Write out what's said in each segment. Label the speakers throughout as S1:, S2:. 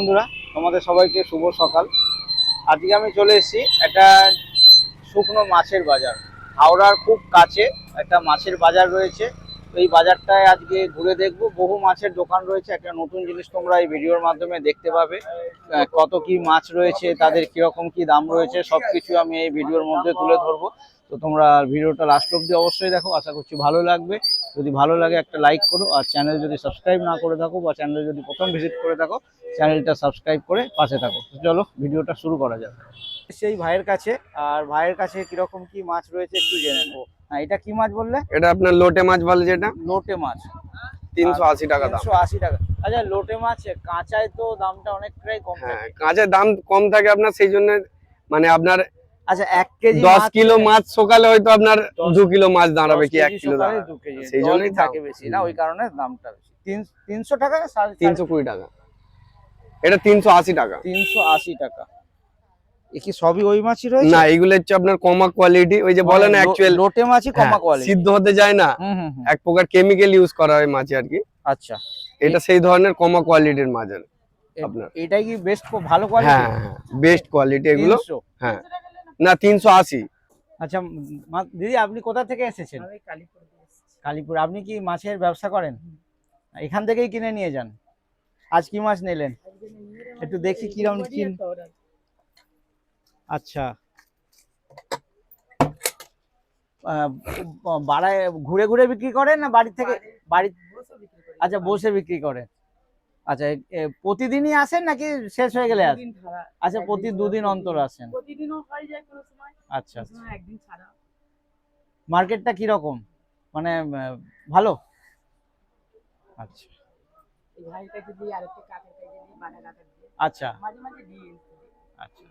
S1: বন্ধুরা, তোমাদের সবাইকে শুভ সকাল। আজকে আমি চলে এসেছি একটা শুকনো মাছের বাজার। হাওড়ার খুব কাছে একটা মাছের বাজার রয়েছে। এই বাজারটায় আজকে ঘুরে দেখব। বহু মাছের দোকান রয়েছে। একটা নতুন জিনিস তোমরা এই ভিডিওর মাধ্যমে দেখতে পাবে। কত কি মাছ রয়েছে, তাদের কীরকম কি দাম রয়েছে, সবকিছু আমি এই ভিডিওর মধ্যে তুলে ধরবো। তো তোমরা ভিডিওটা লাস্ট অব্দি অবশ্যই দেখো আশা করছি ভালো লাগবে। যদি ভালো লাগে একটা লাইক করো আর চ্যানেল যদি সাবস্ক্রাইব না করে থাকো বা চ্যানেল যদি প্রথম ভিজিট করে থাকো চ্যানেলটা সাবস্ক্রাইব করে পাশে থাকো। চলো ভিডিওটা শুরু করা যাক। সেই ভাইয়ের কাছে আর ভাইয়ের কাছে কীরকম কি মাছ রয়েছে একটু জেনে নেব। হ্যাঁ এটা কি মাছ বললে?
S2: এটা আপনার লোটে মাছ বলে যেটা।
S1: লোটে মাছ।
S2: তিনশো আশি টাকা
S1: তিনশো আশি টাকা। আচ্ছা লোটে মাছ কাঁচায় তো দামটা অনেকটাই কম
S2: হ্যাঁ দাম কম থাকে আপনার সেই জন্য মানে আপনার
S1: আচ্ছা এক কেজি
S2: দশ কিলো মাছ সকালে হয়তো আপনার দু কিলো মাছ দাঁড়াবে কি এক কিলো সেই জন্যই
S1: থাকে বেশি না ওই কারণে দামটা বেশি। তিন- তিনশো টাকা
S2: তিনশো কুড়ি টাকা। এটা তিনশো আশি টাকা।
S1: তিনশো আশি টাকা। কি সবই ওই মাছই রয়েছে?
S2: না এগুলো হচ্ছে আপনার কমা কোয়ালিটি ওই যে বলে না
S1: লো-
S2: অ্যাকচুয়াল
S1: লোটে মাছই কমা কোয়ালিটি
S2: সিদ্ধ হতে যায় না। এক প্রকার কেমিক্যাল ইউজ করা হয় মাছে আর কি।
S1: আচ্ছা।
S2: এটা সেই ধরনের কমা কোয়ালিটির মাছ আর আপনার।
S1: এটাই কি বেস্ট ভালো কোয়ালিটি
S2: হ্যাঁ হ্যাঁ বেস্ট কোয়ালিটি এগুলো। হ্যাঁ। না তিনশো আশি।
S1: আচ্ছা মা- দিদি আপনি কোথা থেকে এসেছেন? কালীপুর আপনি কি মাছের ব্যবসা করেন? এখান থেকেই কিনে নিয়ে যান। আজ কি মাছ নিলেন? একটু দেখি কিরম কি আচ্ছা। বাড়ায় ঘুরে ঘুরে বিক্রি করেন না বাড়ি থেকে বাড়ি আচ্ছা বসে বিক্রি করেন। আচ্ছা প্রতিদিনই আসেন নাকি শেষ হয়ে গেলে আসেন? আচ্ছা প্রতি দুদিন অন্তর আসেন।
S3: প্রতিদিনও হয় যায় কোনো সময়
S1: আচ্ছা
S3: একদিন ছাড়া।
S1: মার্কেটটা কীরকম? মানে ভালো? আচ্ছা। আচ্ছা। আচ্ছা।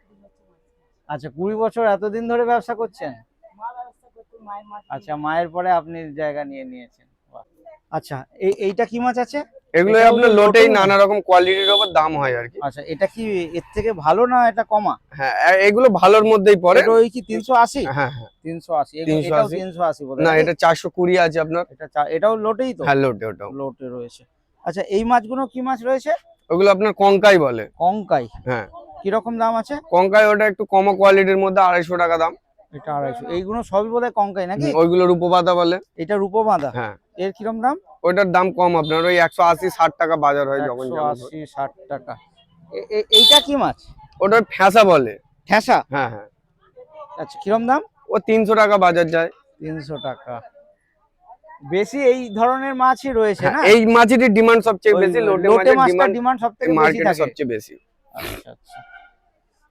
S3: কুড়ি বছর।
S1: আচ্ছা কুড়ি বছর এতদিন ধরে ব্যবসা করছেন? আচ্ছা মায়ের পরে আপনি জায়গা নিয়ে নিয়েছেন। আচ্ছা এই এইটা কি মাছ আছে?
S2: এগুলো আপনার
S1: কি
S2: লোটেই নানা রকম কোয়ালিটির উপর দাম হয় আর কি।
S1: আচ্ছা এটা কি এর থেকে ভালো না এটা কমা?
S2: হ্যাঁ এগুলো ভালোর মধ্যেই পড়ে।
S1: এটা ওই কি তিনশো আশি?
S2: হ্যাঁ হ্যাঁ।
S1: তিনশো আশি
S2: 380
S1: এটাও তিনশো আশি
S2: না এটা চারশো কুড়ি আছে আপনার।
S1: এটা এটাও লোটেই তো?
S2: হ্যাঁ লোটে ওটাও।
S1: লোটে রয়েছে। আচ্ছা এই মাছগুলো কি মাছ রয়েছে?
S2: ওগুলো আপনার কঙ্কাই বলে।
S1: কঙ্কাই
S2: হ্যাঁ।
S1: কীরকম দাম আছে?
S2: কঙ্কাই ওটা একটু কম কোয়ালিটির মধ্যে আড়াইশো টাকা দাম।
S1: এটা আড়াইশো। এইগুলো সবই বোধ হয় কঙ্কাই নাকি?
S2: ওইগুলো রূপপাতা বলে।
S1: এটা রূপবাঁধা
S2: হ্যাঁ।
S1: এর কিরম দাম?
S2: ওইটার দাম কম আপনার ওই একশো আশি ষাট টাকা বাজার হয় যখন।
S1: আশি ষাট টাকা। এইটা কি মাছ?
S2: ওটা ফ্যাঁসা বলে।
S1: ঠেসা?
S2: হ্যাঁ হ্যাঁ।
S1: আচ্ছা কিরম দাম?
S2: ও তিনশো টাকা বাজার যায়।
S1: তিনশো টাকা। বেশি এই ধরনের মাছই রয়েছে না?
S2: হ্যাঁ, এই মাছেরই ডিমান্ড সবচেয়ে বেশি লোটে মাছের ডিমান্ড
S1: ডিমান্ড সব থেকে বেশি থাকে।
S2: সবচেয়ে বেশি।
S1: আচ্ছা আচ্ছা।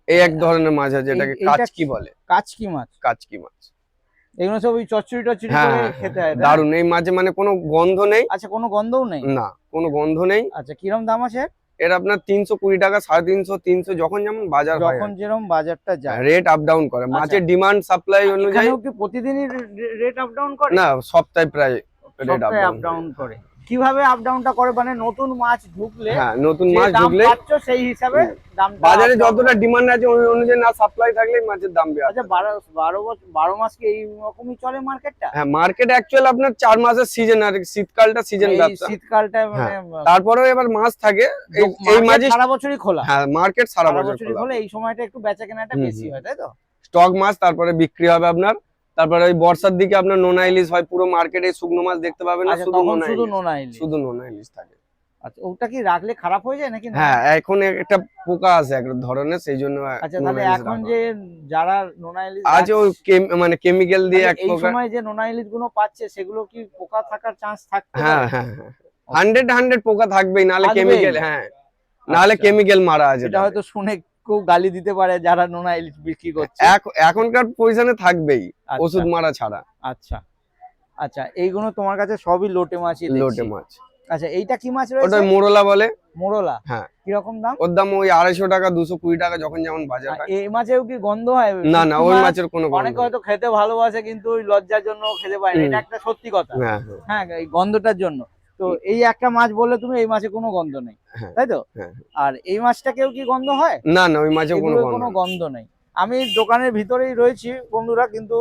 S2: এই এক ধরনের মাছ আছে যেটাকে কাচকি বলে।
S1: কাচকি মাছ।
S2: কাচকি মাছ।
S1: এগুলো সব ওই চচ্চড়ি টচ্চড়ি
S2: হ্যাঁ
S1: করে
S2: হ্যাঁ,
S1: খেতে হয় তাই
S2: দারুণ এই মাঝে মানে কোনো গন্ধ নেই।
S1: আচ্ছা কোনো গন্ধও নেই?
S2: না কোনো গন্ধ নেই।
S1: আচ্ছা কিরম দাম আছে
S2: এর আপনার তিনশো কুড়ি টাকা সাড়ে তিনশো তিনশো যখন যেমন বাজার হয়
S1: যখন যেরকম বাজারটা যায়।
S2: রেট আপ ডাউন করে। মাছের ডিমান্ড সাপ্লাই অনুযায়ী
S1: প্রতিদিনই রেট আপ ডাউন করে?
S2: না সপ্তাহে প্রায় রেট আপ
S1: ডাউন করে। কীভাবে আপ ডাউনটা করে? মানে নতুন মাছ ঢুকলে
S2: হ্যাঁ নতুন মাছ ঢুকলে
S1: সেই হিসাবে দাম
S2: বাজারে যতটা ডিমান্ড আছে ওই অনুযায়ী না সাপ্লাই থাকলে মাছের দাম বেড়ে
S1: আচ্ছা বারো বারো বছর বারো মাস কি এই রকমই চলে মার্কেটটা?
S2: হ্যাঁ মার্কেট অ্যাকচুয়াল আপনার চার মাসের সিজন আর কি, শীতকালটা সিজন ব্যবসা
S1: শীতকালটা মানে
S2: তারপরেও এবার মাছ থাকে। এই মাঝে
S1: সারা বছরই খোলা।
S2: হ্যাঁ মার্কেট সারা
S1: বছরই
S2: খোলা।
S1: খোলা এই সময়টা একটু বেচা কেনাটা বেশি হয় তাই তো?
S2: স্টক মাছ তারপরে বিক্রি হবে আপনার। তারপরে ওই বর্ষার দিকে আপনার নোনা ইলিশ হয় পুরো মার্কেটে শুকনো মাছ দেখতে পাবেন না
S1: আচ্ছা
S2: শুধু নোনা
S1: শুধু নোনা ইলিশ।
S2: শুধু নোনা ইলিশ থাকে।
S1: আচ্ছা ওটা কি রাখলে খারাপ হয়ে যায় নাকি
S2: হ্যাঁ এখন একটা পোকা আছে এক ধরনের সেই জন্য
S1: আচ্ছা তাহলে এখন যে যারা নোনা ইলিশ
S2: আছে ওই মানে কেমিক্যাল দিয়ে এক
S1: তাহলে এই সময় যে নোনা ইলিশগুলো পাচ্ছে সেগুলো কি পোকা থাকার চান্স থাকতে
S2: হ্যাঁ হ্যাঁ হ্যাঁ হান্ড্রেড হান্ড্রেড পোকা থাকবেই
S1: থাকবেই?
S2: কেমিক্যাল হ্যাঁ।
S1: আচ্ছা।
S2: কেমিক্যাল মারা আছে
S1: এটা হয়তো শুনে কেউ গালি দিতে পারে যারা নোনা ইলিশ বিক্রি করছে।
S2: এখনকার পজিশনে থাকবেই
S1: আচ্ছা,
S2: ওষুধ মারা ছাড়া।
S1: আচ্ছা। আচ্ছা এইগুলো তোমার কাছে সবই লোটে মাছই
S2: লোটে মাছ।
S1: আচ্ছা এইটা কি মাছ
S2: ওটা মোরলা বলে।
S1: মোরলা?
S2: হ্যাঁ।
S1: কীরকম দাম?
S2: ওর দাম ওই আড়াইশো টাকা দুশো কুড়ি টাকা যখন যেমন বাজার হয়
S1: এই মাছেও কি গন্ধ হয়?
S2: না না ওই মাছের কোনো গন্ধ
S1: অনেকে হয়তো খেতে ভালোবাসে কিন্তু ওই লজ্জার জন্য খেতে পারে না। এটা একটা সত্যি কথা।
S2: হ্যাঁ হ্যাঁ।
S1: হ্যাঁ এই গন্ধটার জন্য। তো এই একটা মাছ বললে তুমি এই মাছে কোনো গন্ধ নেই
S2: হ্যাঁ,
S1: তাই তো?
S2: হ্যাঁ।
S1: আর এই মাছটাকেও কি গন্ধ হয়?
S2: না না ওই মাছের কোনো গন্ধ
S1: কোনো
S2: নেই।
S1: গন্ধ নেই। আমি দোকানের ভিতরেই রয়েছি বন্ধুরা কিন্তু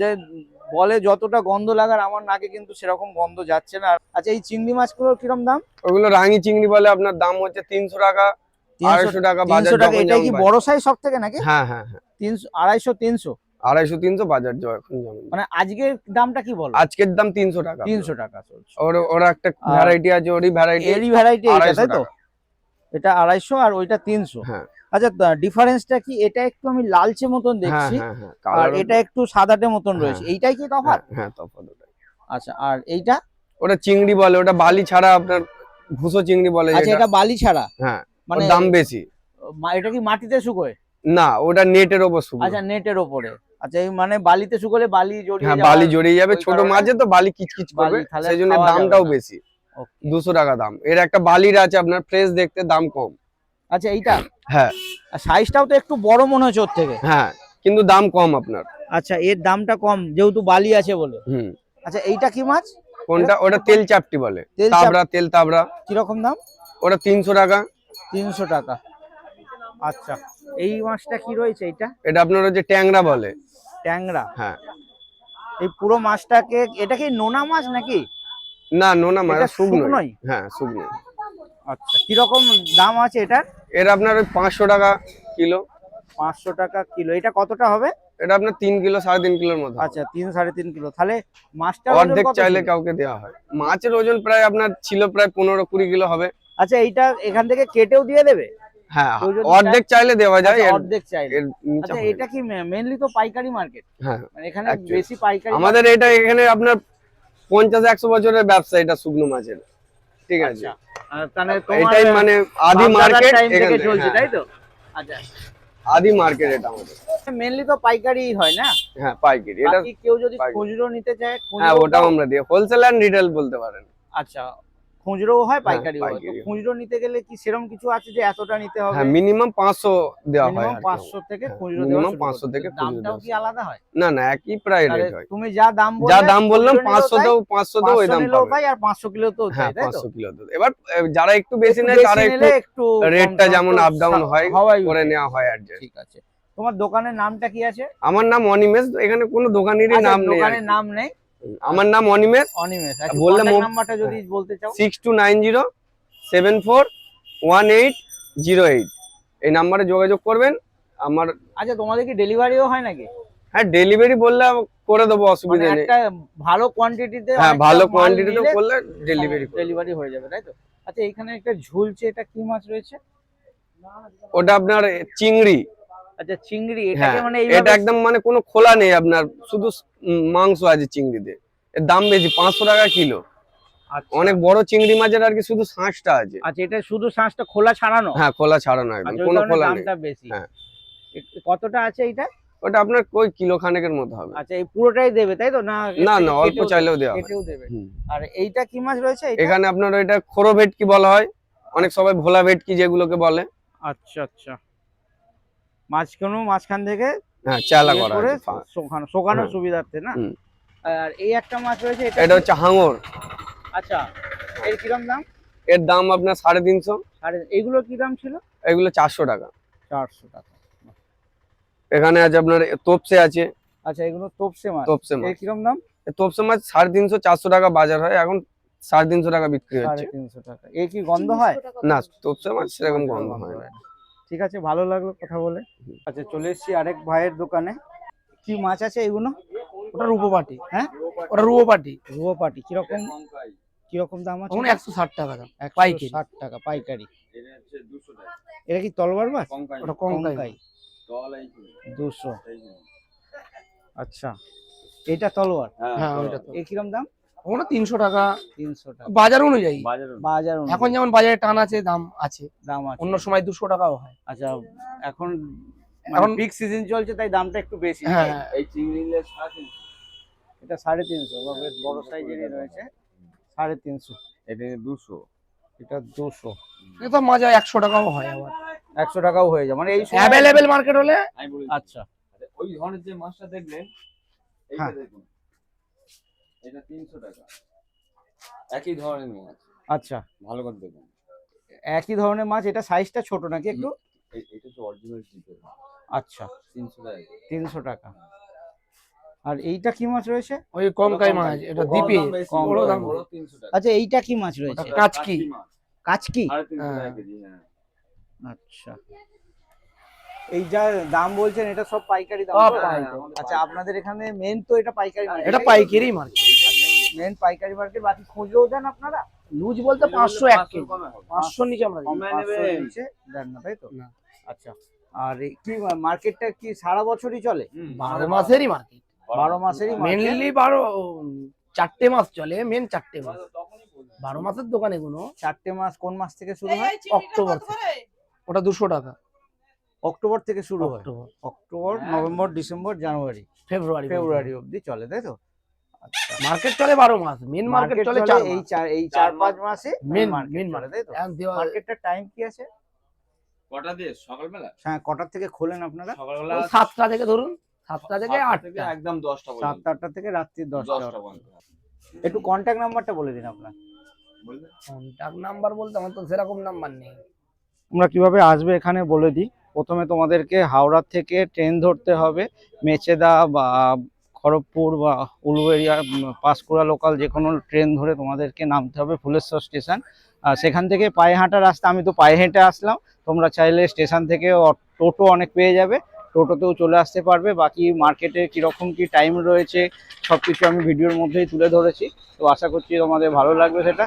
S1: যে বলে যতটা গন্ধ লাগার আমার নাকে কিন্তু সেরকম গন্ধ যাচ্ছে না। আচ্ছা এই চিংড়ি মাছগুলোর কিরম দাম?
S2: ওগুলো রাঙি চিংড়ি বলে আপনার দাম হচ্ছে তিনশো টাকা আড়াইশো টাকা বাজার
S1: তিনশো টাকা এটাই কি বড় সাইজ সব থেকে নাকি?
S2: হ্যাঁ হ্যাঁ হ্যাঁ।
S1: তিনশো আড়াইশো তিনশো?
S2: আড়াইশো তিনশো বাজার যখন যেমন।
S1: মানে আজকের দামটা কি বলো?
S2: আজকের দাম তিনশো টাকা।
S1: তিনশো টাকা চলছে।
S2: ওর ওরা একটা ভ্যারাইটি আছে ওরই ভ্যারাইটি
S1: এরই ভ্যারাইটি তাই তো? এটা আড়াইশো আর ওইটা তিনশো।
S2: হ্যাঁ।
S1: আচ্ছা ডিফারেন্সটা কি? এটা একটু আমি লালচে মতন
S2: হ্যাঁ
S1: দেখছি।
S2: হ্যাঁ
S1: আর এটা একটু সাদাটে মতন রয়েছে। এইটাই কি তফাৎ?
S2: হ্যাঁ তফাৎ ওটাই।
S1: আচ্ছা আর এইটা?
S2: ওটা চিংড়ি বলে ওটা বালি ছাড়া আপনার ভুসো চিংড়ি বলে
S1: আচ্ছা এটা বালি ছাড়া?
S2: হ্যাঁ
S1: মানে
S2: দাম বেশি।
S1: এটা কি মাটিতে শুকোয়?
S2: না ওটা নেটের ওপর শুকনো
S1: আচ্ছা নেটের ওপরে। আচ্ছা এই মানে বালিতে শুকোলে বালি জড়িয়ে
S2: হ্যাঁ বালি জড়িয়ে যাবে ছোট মাঝে তো বালি কিচকিচ করবে সেই জন্য দামটাও বেশি. দুশো টাকা দাম। এর একটা বালির আছে আপনার ফ্রেশ দেখতে দাম কম।
S1: আচ্ছা এইটা?
S2: হ্যাঁ।
S1: সাইজটাও তো একটু বড় মনে হচ্ছে ওর থেকে।
S2: হ্যাঁ কিন্তু দাম কম আপনার।
S1: আচ্ছা এর দামটা কম যেহেতু বালি আছে বলে।
S2: হুম।
S1: আচ্ছা এইটা কি মাছ?
S2: কোনটা? ওটা তেল চাপটি বলে। তাবড়া তেল তাবড়া।
S1: কীরকম দাম?
S2: ওটা তিনশো টাকা।
S1: তিনশো টাকা। আচ্ছা। এই মাছটা কি রয়েছে এইটা
S2: এটা আপনার হচ্ছে ট্যাংরা বলে।
S1: ট্যাংরা।
S2: হ্যাঁ।
S1: এই পুরো মাছটাকে এটা কি নোনা মাছ নাকি?
S2: না নোনা মাছ শুকনো
S1: শুকনোই?
S2: হ্যাঁ শুকনো
S1: আচ্ছা কীরকম দাম আছে এটার
S2: এর আপনার ওই পাঁচশো টাকা কিলো।
S1: পাঁচশো টাকা কিলো। এটা কতটা হবে?
S2: এটা আপনার তিন কিলো সাড়ে তিন কিলোর মতো
S1: আচ্ছা তিন সাড়ে তিন কিলো। তাহলে মাছটা
S2: অর্ধেক চাইলে কাউকে দেওয়া হয়। মাছের ওজন প্রায় আপনার ছিল প্রায় পনেরো কুড়ি কিলো হবে।
S1: আচ্ছা এইটা এখান থেকে কেটেও দিয়ে দেবে?
S2: হ্যাঁ অর্ধেক চাইলে দেওয়া যায়
S1: আচ্ছা, অর্ধেক চাইলে। আচ্ছা এটা কি মেনলি তো পাইকারি মার্কেট
S2: হ্যাঁ
S1: মানে এখানে বেশি পাইকারি
S2: আমাদের এটা এখানে আপনার পঞ্চাশ একশো বছরের ব্যবসা এটা শুকনো মাছের। ঠিক আছে?
S1: আচ্ছা তাহলে
S2: এটাই মানে আদি মার্কেট
S1: থেকে চলছে তাই তো? আচ্ছা।
S2: আদি মার্কেট এটা আমাদের।
S1: মেনলি তো পাইকারি হয় না?
S2: হ্যাঁ পাইকারি। এটা
S1: বাকি কেউ যদি খুচরো নিতে চায়
S2: হ্যাঁ ওটাও আমরা দিই হোলসেল এন্ড রিটেল বলতে পারেন।
S1: আচ্ছা খুচরোও হয় পাইকারিও হয়। খুচরো নিতে গেলে কি সেরকম কিছু আছে যে এতটা নিতে হবে?
S2: হ্যাঁ মিনিমাম পাঁচশো দেওয়া হয়
S1: মিনিমাম
S2: আর কি।
S1: পাঁচশো থেকে
S2: হ্যাঁ,
S1: খুচরো দেওয়া
S2: 500 থেকে
S1: দামটাও কি আলাদা হয়?
S2: না না একই প্রায় রেট হয়।
S1: তুমি যা দাম
S2: যা দাম বললাম
S1: খুচরো নিলেও
S2: পাঁচশো
S1: তাই,
S2: তেও পাঁচশো তেও ওই দাম পাবে।
S1: তাই আর পাঁচশো কিলোতেও তাই
S2: হ্যাঁ
S1: তাই তো?
S2: কিলো দুধ। এবার যারা একটু বেশি নেয় তারা একটু রেটটা যেমন আপ ডাউন হয় করে নেওয়া হয় অ্যাডজাস্ট
S1: ঠিক আছে। তোমার দোকানের নামটা কি আছে?
S2: আমার নাম অনিমেষ এখানে কোনো দোকানেরই
S1: আচ্ছা,
S2: নাম নেই আর
S1: দোকানের নাম নেই।
S2: আমার নাম অনিমেষ।
S1: অনিমেষ
S2: বললে
S1: বললে নাম্বারটা যদি বলতে চাও।
S2: Six two nine zero seven four one eight zero eight এই নাম্বারে যোগাযোগ করবেন আমার
S1: আচ্ছা তোমাদের কি ডেলিভারিও হয় নাকি?
S2: হ্যাঁ ডেলিভারি বললে করে দেবো
S1: মানে
S2: অসুবিধা নেই।
S1: একটা ভালো কোয়ান্টিটিতে
S2: হ্যাঁ ভালো কোয়ান্টিটিতে করলে ডেলিভারি
S1: ডেলিভারি হয়ে যাবে তাই তো? আচ্ছা এখানে একটা ঝুলছে এটা কি মাছ রয়েছে?
S2: ওটা আপনার চিংড়ি।
S1: আচ্ছা চিংড়ি
S2: হ্যাঁ
S1: এটাকে মানে
S2: এটা একদম মানে কোনো খোলা নেই আপনার শুধু মাংস আছে চিংড়িতে। এর দাম বেশি পাঁচশো টাকা কিলো।
S1: আচ্ছা।
S2: অনেক বড় চিংড়ি মাছের আর কি শুধু শাঁসটা আছে।
S1: আচ্ছা এটা শুধু শ্বাসটা খোলা ছাড়ানো?
S2: হ্যাঁ খোলা ছাড়ানো একদম
S1: আচ্ছা,
S2: কোনো খোলা নেই।
S1: দামটা বেশি।
S2: হ্যাঁ।
S1: কতটা আছে এটা
S2: ওটা আপনার ওই কিলো খানেকের মতো হবে।
S1: আচ্ছা এই পুরোটাই দেবে তাই তো? না
S2: না না অল্প চাইলেও দেওয়া হয়।
S1: কেটেও দেবে। আর এইটা কি মাছ রয়েছে এটা?
S2: এখানে আপনার ওইটা খোরো ভেটকি বলা হয়। অনেক সবাই ভোলা ভেটকি যেগুলোকে বলে।
S1: আচ্ছা আচ্ছা। মাঝখানো মাঝখান থেকে
S2: হ্যাঁ চালা করা
S1: করে শোকানো শোকানোর সুবিধার্থে না? আর এই একটা মাছ রয়েছে এটা
S2: এটা হচ্ছে হাঙর।
S1: আচ্ছা এর কিরম দাম?
S2: এর দাম আপনার সাড়ে তিনশো।
S1: আর এগুলো কি দাম ছিল?
S2: এগুলো চারশো টাকা।
S1: চারশো টাকা।
S2: এখানে আছে আপনার তোপসে আছে।
S1: আচ্ছা এগুলো তোপসে মাছ।
S2: তোপসে মাছ।
S1: কিরম দাম?
S2: তোপসে মাছ সাড়ে তিনশো চারশো টাকা বাজার হয়। এখন সাড়ে তিনশো টাকা বিক্রি
S1: সাড়ে
S2: হচ্ছে।
S1: তিনশো টাকা। এর কি গন্ধ হয়?
S2: না তোপসে মাছ সেরকম গন্ধ হয়। না।
S1: ঠিক আছে ভালো লাগল কথা বলে। আচ্ছা চলে এসেছি আরেক ভাইয়ের দোকানে। কি মাছ আছে এগুলো?
S3: ওটা রূপোপাটি
S1: হ্যাঁ?
S3: ওটা রূপোপাটি
S1: রুয়ো পাটি কীরকম কীরকম দাম আছে?
S3: ওখানে একশো ষাট টাকা দাম পাইকারি।
S1: ষাট টাকা পাইকারি। এটা কি তলবার মাছ?
S3: ওটা কঙ্কাই
S1: দুশো। আচ্ছা এটা তলোয়ার
S3: হ্যাঁ ওইটা
S1: এ কিরম দাম?
S3: ওখানে তিনশো টাকা
S1: তিনশো টাকা।
S3: বাজার অনুযায়ী।
S1: বাজার অনুযায়ী।
S3: এখন যেমন বাজারে টান আছে দাম আছে।
S1: দাম আছে।
S3: অন্য সময় দুশো টাকাও হয়।
S1: আচ্ছা এখন এখন
S3: এখন-
S1: পিক সিজন চলছে তাই দামটা একটু বেশি।
S3: হ্যাঁ।
S1: এই চিংড়ি এটা সাড়ে তিনশো বা বেশ বড় সাইজেরই রয়েছে। সাড়ে তিনশো।
S4: এটা দুশো।
S1: এটা দুশো।
S3: এটা মাজা একশো টাকাও হয় আবার।
S1: একশো টাকাও হয়ে যায়। মানে এই
S3: অ্যাভেলেবেল মার্কেট হলে
S1: আচ্ছা।
S4: ওই ধরনের যে মাছটা দেখলেন এইটা
S1: হ্যাঁ।
S4: দেখুন। এটা তিনশো টাকা। একই ধরনের মাছ।
S1: আচ্ছা।
S4: ভালো করে দেখুন।
S1: একই ধরনের মাছ? এটা সাইজটা ছোট নাকি একটু?
S4: এটা হচ্ছে অরিজিনাল চিপের
S1: আচ্ছা।
S4: তিনশো টাকা।
S1: তিনশো টাকা। আর এইটা কি মাছ রয়েছে?
S3: ওই কম কাই মাছ এটা দ্বীপে।
S1: কম
S3: বড়
S1: দাম। আচ্ছা এইটা কি মাছ রয়েছে?
S3: কাচকি।
S1: কাচকি
S3: হ্যাঁ।
S4: হ্যাঁ।
S1: আচ্ছা। এই যা দাম বলছেন এটা সব পাইকারি দাম। আচ্ছা আপনাদের এখানে মেন তো এটা পাইকারি
S3: এটা পাইকারি মার্কেট
S1: মেন পাইকারি মার্কেট বাকি খুচরো দেন আপনারা?
S3: লুজ বলতে পাঁচশো এক কেজি। পাঁচশোর নিচে আমরা।
S1: নিচে দেন না তাই তো? আচ্ছা। আর কি মার্কেটটা কি সারা বছরই চলে?
S3: বারো মাসেরই মার্কেট
S1: বারো মাসেরই
S3: মেনলি বারো চারটে মাস চলে মেন চারটে মাস। বারো মাসের দোকান এগুলো
S1: চারটে মাস কোন মাস থেকে শুরু হয়?
S3: অক্টোবর থেকে। ওটা দুশো টাকা।
S1: অক্টোবর থেকে শুরু হয়।
S3: অক্টোবর।
S1: অক্টোবর
S4: হ্যাঁ।
S1: নভেম্বর ডিসেম্বর জানুয়ারি।
S3: ফেব্রুয়ারি
S1: ফেব্রুয়ারি অবধি চলে তাই তো? আচ্ছা।
S3: মার্কেট চলে বারো মাস মেন মার্কেট চলে
S1: এই চার এই
S4: চার
S1: পাঁচ
S4: মাস।
S1: মাসে
S3: মেন মেন মার্কেট।
S1: তাই তো? মার্কেটটার টাইম কি আছে?
S4: কটা দিয়ে? সকালবেলা?
S1: হ্যাঁ কটার থেকে খোলেন আপনারা?
S4: সকালবেলা
S3: সাতটা থেকে ধরুন। সাতটা থেকে আটটা।
S4: একদম দশটা পর্যন্ত।
S1: সাতটা আটটা থেকে রাত্রি দশটা। একটু কন্ট্যাক্ট নাম্বারটা বলে দিন আপনার।
S3: কন্ট্যাক্ট নাম্বার বলতে আমার তো সেরকম নাম্বার নেই।
S1: তোমরা কীভাবে আসবে এখানে বলে দিই। প্রথমে তোমাদেরকে হাওড়া থেকে ট্রেন ধরতে হবে। মেচেদা বা খড়গপুর বা উলুবেড়িয়া উম, পাঁশকুড়া লোকাল যে কোনো ট্রেন ধরে তোমাদেরকে নামতে হবে ফুলেশ্বর স্টেশন। আর সেখান থেকে পায়ে হাঁটা রাস্তা আমি তো পায়ে হেঁটে আসলাম। তোমরা চাইলে স্টেশন থেকে টোটো অনেক পেয়ে যাবে। টোটোতেও চলে আসতে পারবে। বাকি মার্কেটে কীরকম কী টাইম রয়েছে সব কিছু আমি ভিডিওর মধ্যেই তুলে ধরেছি। তো আশা করছি তোমাদের ভালো লাগবে সেটা।